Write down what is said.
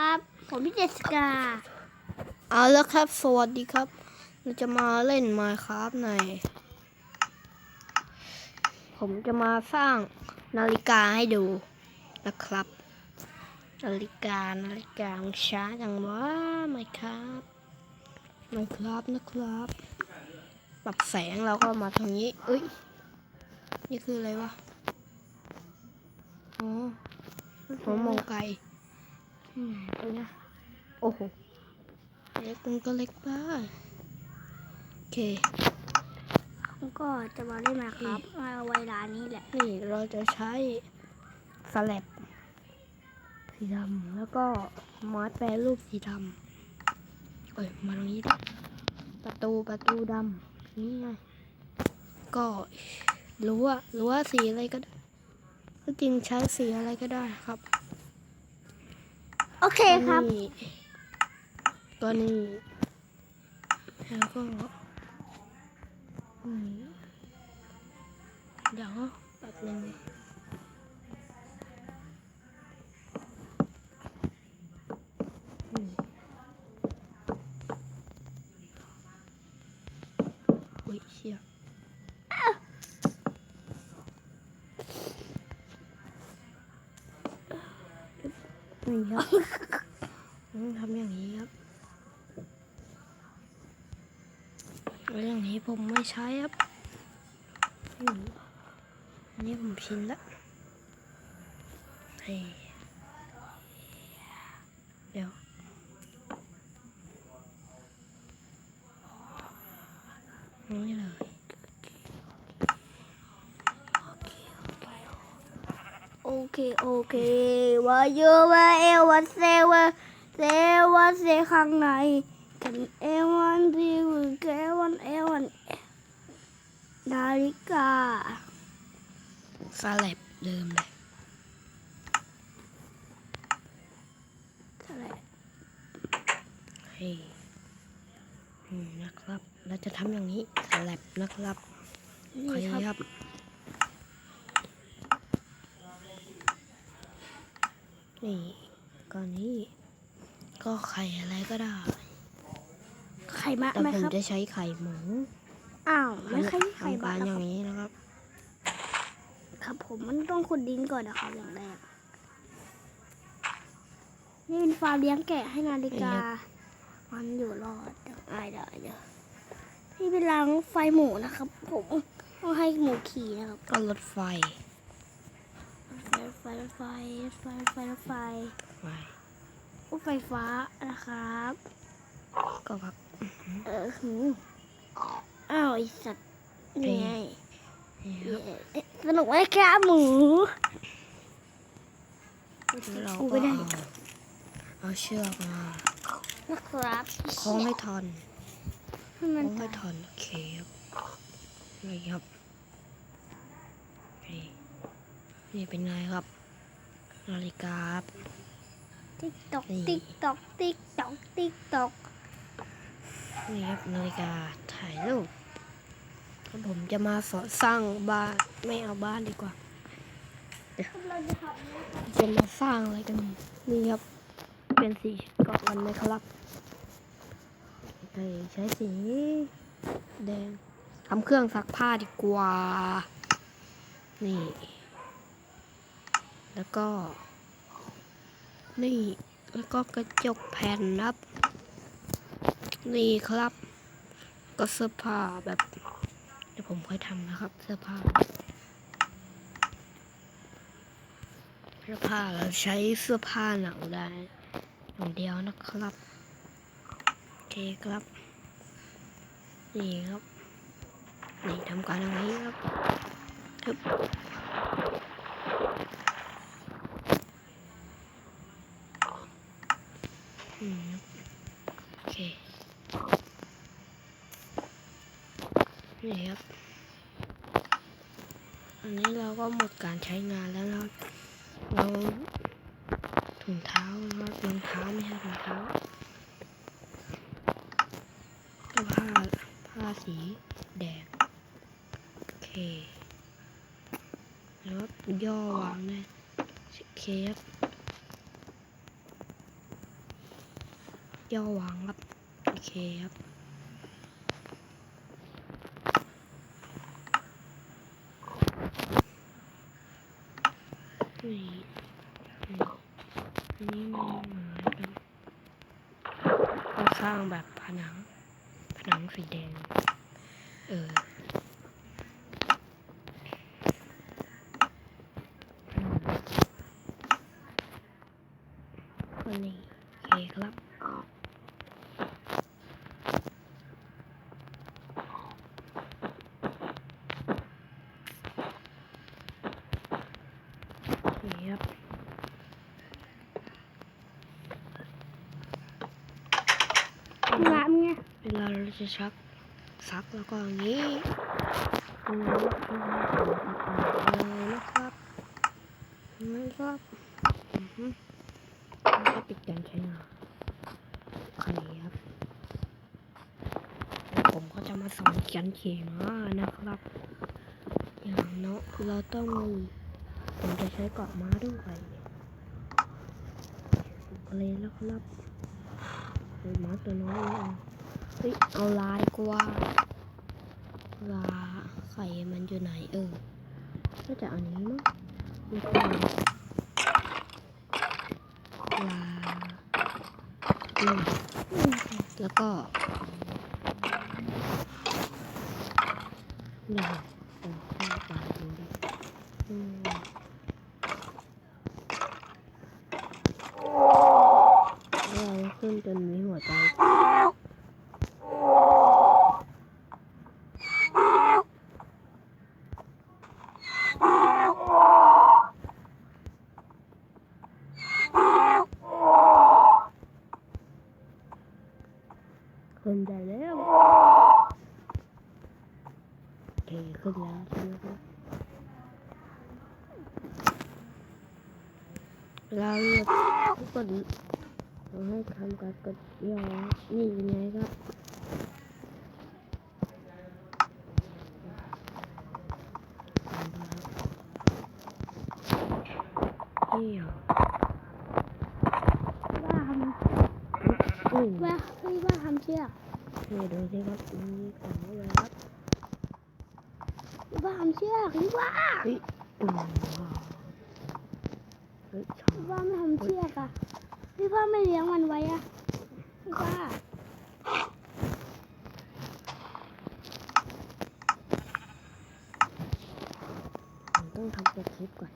ครับผมพี่เจสกาเอาแล้วครับ สวัสดีครับ เราจะมาเล่นมาครับใน ผมจะมาสร้างนาฬิกาให้ดูนะครับ นาฬิกานาฬิกาช้าจังวะไม่ครับไม่ครับนะครับ ปรับแสงเราก็มาทางนี้เอ้ย นี่คืออะไรวะ อ๋อผมมองไกล อืมตรงเนี้ยโอ้โหเล็กมันก็เล็กไปโอเคผมก็จะมาเล่นมาครับมาไว้ร้านนี้แหละ นี่เราจะใช้สแลบสีดำแล้วก็ไม้แปรรูปสีดำเอ้ยมาตรงนี้ดิประตูประตูดำนี่ไงก็รั้วรั้วสีอะไรก็ได้ก็จริงใช้สีอะไรก็ได้ครับ โอเคครับ นี่ก็นี่แล้วก็อืมเดี๋ยวแป๊บนึง นี่ครับทำอย่างนี้ครับเรื่องนี้ผมไม่ใช้ครับอันนี้ผมชินละเฮ้ยเดี๋ยว นี่เลย โอ เคโอเคว่าเยอะว่าเอวันเซว่าเซว่าเซข้างในกันเอวันดีวันแกวันเอวันนาฬิกาสลับเดิมเลยเท่าไหร่เฮ้ยนะครับ เราจะทำอย่างนี้สลับนะครับขอยับ นี่ก้อนนี้ ก็ไข่อะไรก็ได้ ไข่มะแต่ไหมผมครับ จะใช้ไข่หมูอ้าวไม่ใช่ไข่ทำบะการนะอคย่ารับงนี้นะครับ ครับผมมันต้องขุดดินก่อนนะครับอย่างแรก นี่เป็นฟาร์มเลี้ยงแกะให้นาฬิกา มันอยู่รอดได้ได้เดี๋ยวพี่ไปล้างไฟหมูนะครับ ผมต้องให้หมูขี่นะครับ ก็รถไฟ ไฟไฟไฟไฟไฟไฟไฟรถไฟฟ้านะครับ ก็แบบเออหืออ้าวไอสัตว์นี่ไงนี่ครับเอ๊ะสนุกไหมครับหมูเรากูก็ไม่ได้เอาเอาเชือกมานะครับคล้องให้ทันให้คมัล้นองให้ทันโอเคครับนี่ครับนี่นี่เป็นไงครับ นาฬิกาครับติ๊กตอกนี่ติ๊กตอกติ๊กตอกติ๊กตอกนี่ครับนาฬิกาถ่ายรูปแล้วผมจะมาสอนสร้างบ้านไม่เอาบ้านดีกว่าเราจะทำนะครับจะมาสร้างอะไรกันนี่ครับ เป็นสีเกาะกันไหมครับโอเคใช้สีแดงทำเครื่องซักผ้าดีกว่า นี่ แล้วก็ นี่แล้วก็กระจกแผ่นครับ นี่ครับ ก็เสื้อผ้าแบบเดี๋ยวผมค่อยทำนะครับ เสื้อผ้าเสื้อผ้าเราใช้เสื้อผ้าหนังได้อย่างเดียวนะครับโอเคครับ นี่ครับนี่ทำการอย่างนี้ครับทึบอืมครับโอ เคนี่ครับ อันนี้เราก็หมดการใช้งานแล้วนะครับ เราถุงเท้านะครับรองเท้าไม่ใช่ถุงเท้าก็ผ้าผ้าสีแดง โอเคแล้วย่อวางได้โอเคครับ ย่อวางครับ โอเคครับนี่นี่นี่มันเหมือนกันก็สร้างแบบผนัง ผนังสีแดง เออมก็นี่โอเคครับ นี่ครับ น้ำไงเวลาเราจะชักซักแล้วก็อย่างนี้อืมเลยนะครับนะครับอือฮึแล้วก็ปิดการใช้งานโอเคครับแล้วผมก็จะมาสอนเขียนเขียนมานะครับ อย่างเนาะเราต้องผมจะใช้เกาะม้าด้วยเลยแล้วครับเฮ้ย มาตัวน้อยเองเฮ้ยเอาลายกว่าลาไข่มันอยู่ไหนเออน่าจะอันนี้มั้งแล้วลาแล้วก็นี่โอ้ข้าวปลาดูดิอืมแล้วเราขึ้นจนมีหัวใจ ขึ้น ได้แล้วโอเคขึ้นแล้วใช่ไหมครับเรากดเราให้ทำการกดย่อนี่ยังไงครับนี่เหรอว่าทอืมำว่าเฮ้ยว่าทำเชือก นี่ดูสิครับมีของเลยครับบ้ามเชือกหรือว่าเฮ้ยพี่บว่าไม่ทำเชือกอะพี่พ่าไม่เลี้ยงมันไว้อะพี่พ่อต้องทำตัวคลิปก่อน